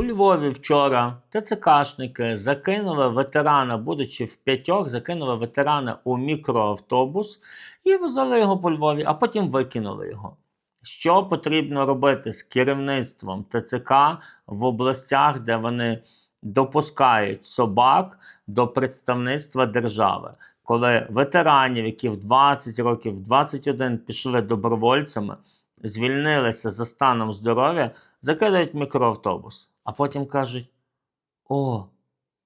У Львові вчора ТЦКшники закинули ветерана, будучи в п'ятьох, закинули ветерана у мікроавтобус і возили його по Львові, а потім викинули його. Що потрібно робити з керівництвом ТЦК в областях, де вони допускають собак до представництва держави? Коли ветеранів, які в 20 років, в 21 пішли добровольцями, звільнилися за станом здоров'я, закидають мікроавтобус, а потім кажуть: О,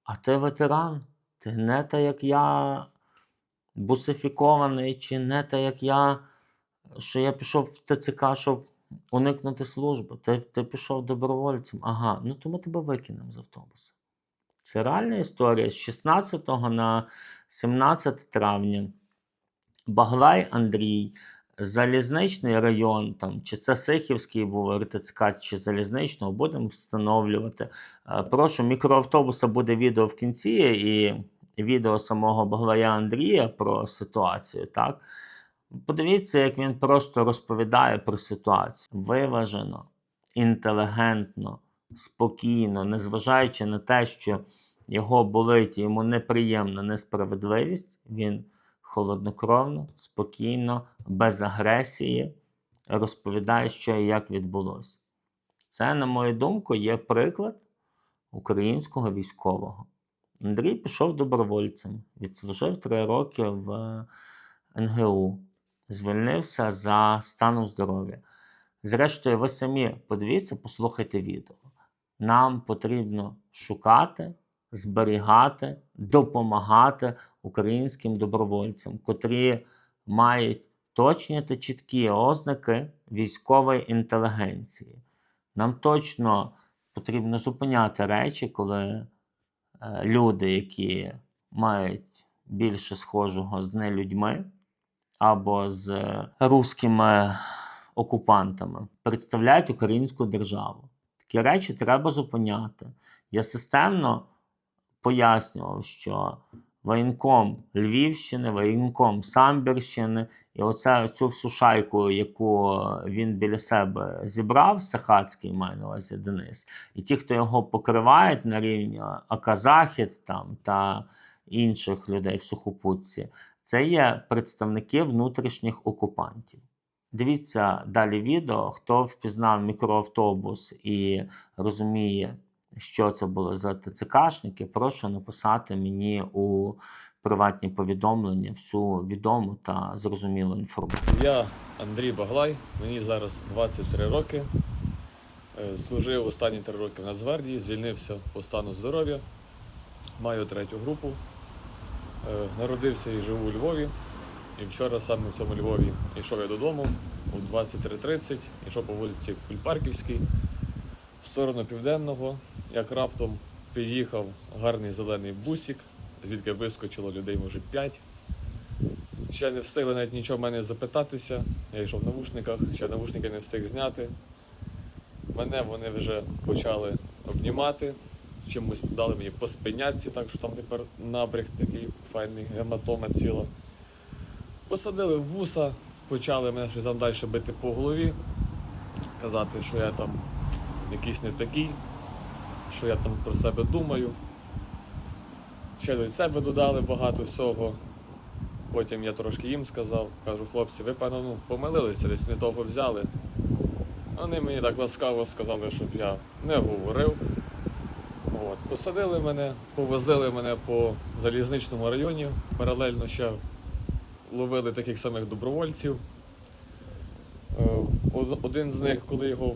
а ти ветеран? Ти не та як я бусифікований, чи не та як я, що я пішов в ТЦК, щоб уникнути служби. Ти, ти пішов добровольцем. Ага, ну то ми тебе викинемо з автобуса. Це реальна історія. З 16 на 17 травня Баглай Андрій, Залізничний район, там, чи це Сихівський був РТЦК, чи Залізничного, будемо встановлювати. Е, Прошу, мікроавтобуса буде відео в кінці і відео самого Баглая Андрія про ситуацію. Так? Подивіться, як він просто розповідає про ситуацію. Виважено, інтелігентно, спокійно, незважаючи на те, що його болить, йому неприємна несправедливість, він холоднокровно, спокійно, без агресії розповідає, що і як відбулося. Це, на мою думку, є приклад українського військового. Андрій пішов добровольцем, відслужив три роки в НГУ, звільнився за станом здоров'я. Зрештою, ви самі подивіться, послухайте відео. Нам потрібно шукати, зберігати, допомагати українським добровольцям, котрі мають точні та чіткі ознаки військової інтелігенції. Нам точно потрібно зупиняти речі, коли е, люди, які мають більше схожого з нелюдьми або з русскими окупантами, представляють українську державу. Такі речі треба зупиняти. Я системно пояснював, що воєнком Львівщини, воєнком Самбірщини, і оце цю всю шайку, яку він біля себе зібрав, Сахацький має на увазі Денис, і ті, хто його покривають на рівні Аказахід там та інших людей в сухопутці, це є представники внутрішніх окупантів. Дивіться далі відео, хто впізнав мікроавтобус і розуміє, що це було за ТЦКшники, прошу написати мені у приватні повідомлення всю відому та зрозумілу інформацію. Я Андрій Баглай, мені зараз 23 роки. Е, Служив останні 3 роки в Нацгвардії, звільнився по стану здоров'я, маю третю групу. Е, Народився і живу у Львові. І вчора саме в цьому Львові йшов я додому о 23.30, йшов по вулиці Кульпарківській в сторону південного, як раптом під'їхав гарний зелений бусик, звідки вискочило людей, може, 5. Ще не встигли навіть нічого в мене запитатися. Я йшов в навушниках, ще навушники не встиг зняти. Мене вони вже почали обнімати, чимось дали мені по спиняці, так що там тепер набряг такий файний, гематома ціла. Посадили в буса, почали мене щось там далі бити по голові, казати, що я там якийсь не такий, що я там про себе думаю. Ще до себе додали багато всього. Потім я трошки їм сказав, кажу, хлопці, ви певно ну, помилилися, десь не того взяли. Вони мені так ласкаво сказали, щоб я не говорив. От. Посадили мене, повозили мене по залізничному районі, паралельно ще ловили таких самих добровольців. Е, Один з них, коли його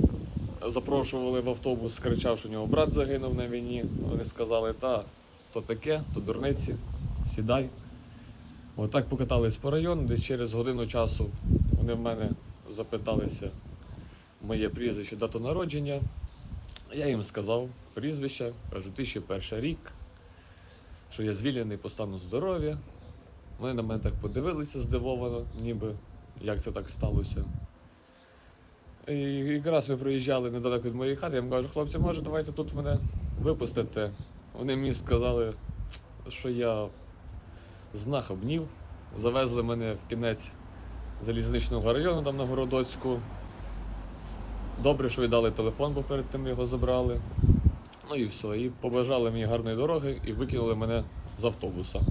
запрошували в автобус, кричав, що у нього брат загинув на війні. Вони сказали, та, то таке, то дурниці, сідай. Отак покатались по району, десь через годину часу вони в мене запиталися моє прізвище, дату народження. Я їм сказав прізвище, кажу, 1001 рік, що я звільнений по стану здоров'я. Вони на мене так подивилися здивовано, ніби як це так сталося. І якраз ми проїжджали недалеко від моєї хати, я їм кажу, хлопці, може, давайте тут мене випустите. Вони мені сказали, що я знахабнів. Завезли мене в кінець залізничного району там на Городоцьку. Добре, що віддали телефон, бо перед тим його забрали. Ну і все. І побажали мені гарної дороги і викинули мене з автобуса.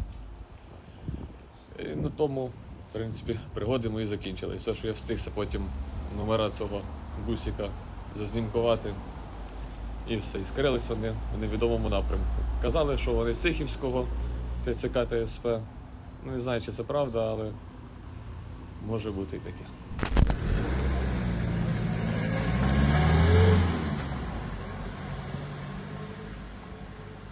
І на тому, в принципі, пригоди мої закінчились. Все, що я встигся потім номера цього бусика зазнімкувати. І все. І скрилися вони в невідомому напрямку. Казали, що вони з Сихівського ТЦК ТСП. Ну, не знаю, чи це правда, але може бути і таке.